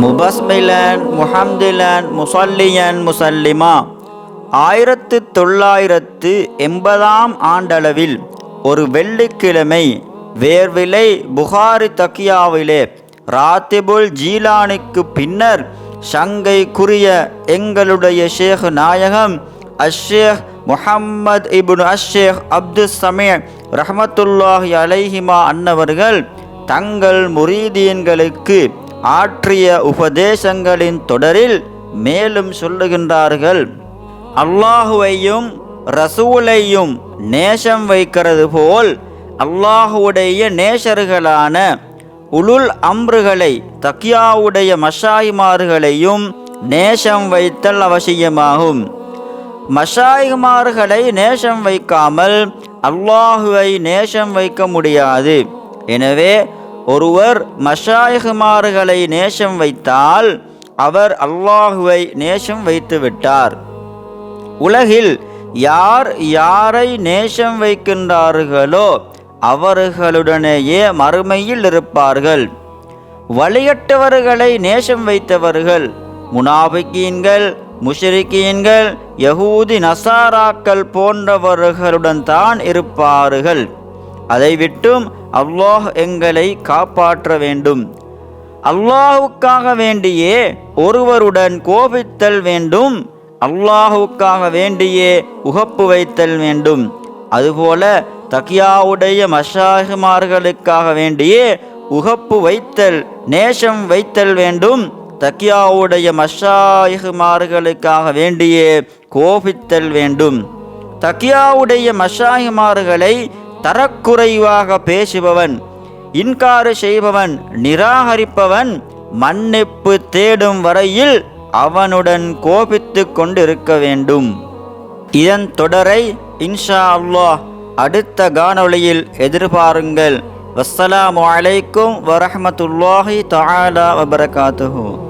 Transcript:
முபஸ்மிலன் முஹம்திலன் முசல்லியன் முசல்லிமா. ஆயிரத்து தொள்ளாயிரத்து எண்பதாம் ஆண்டளவில் ஒரு வெள்ளிக்கிழமை வேர்விலை புகாரி தக்கியாவிலே ராத்திபுல் ஜீலானுக்கு பின்னர் சங்கைக்குரிய எங்களுடைய ஷேக் நாயகம் அஷேக் முஹம்மது இபுன் அஷேக் அப்துல் சமே ரஹமத்துல்லாஹி அலைஹிமா அன்னவர்கள் தங்கள் முரீதீன்களுக்கு ஆற்றிய உபதேசங்களின் தொடரில் மேலும் சொல்லுகின்றார்கள். அல்லாஹுவையும் ரசூலையும் நேசம் வைக்கிறது போல் அல்லாஹுடைய நேசர்களான உளுல் அம்ருகளை தக்கியாவுடைய மஷாயிமார்களையும் நேசம் வைத்தல் அவசியமாகும். மஷாயிமார்களை நேசம் வைக்காமல் அல்லாஹுவை நேசம் வைக்க முடியாது. எனவே ஒருவர் மஷாயகுமார்களை நேசம் வைத்தால் அவர் அல்லாஹுவை நேசம் வைத்து விட்டார். உலகில் யார் யாரை நேசம் வைக்கின்றார்களோ அவர்களுடனேயே மறுமையில் இருப்பார்கள். வழியட்டவர்களை நேசம் வைத்தவர்கள் முனாபிக்கீன்கள் முஷரிக்கீன்கள் யகூதி நசாராக்கள் போன்றவர்களுடன் தான் இருப்பார்கள். அதை விட்டும் அல்லாஹ் எங்களை காப்பாற்ற வேண்டும். அல்லாஹுக்காக வேண்டியே ஒருவருடன் கோபித்தல் வேண்டும். அல்லாஹுக்காக வேண்டியே உகப்பு வைத்தல் வேண்டும். அதுபோல தக்கியாவுடைய மஷாகுமார்களுக்காக வேண்டியே உகப்பு வைத்தல் நேசம் வைத்தல் வேண்டும். தக்கியாவுடைய மஷாயிகுமார்களுக்காக வேண்டியே கோபித்தல் வேண்டும். தக்கியாவுடைய மஷாயிமார்களை தரக்குறைவாக பேசுபவன் இன்காறு செய்பவன் நிராகரிப்பவன் மன்னிப்பு தேடும் வரையில் அவனுடன் கோபித்து கொண்டிருக்க வேண்டும். இதன் தொடரை இன்ஷா அல்லாஹ் அடுத்த காணொளியில் எதிர்பாருங்கள். வசலாம் அலைக்கும் வரமத்துல்லாஹி தாலா வபரகாத்துஹூ.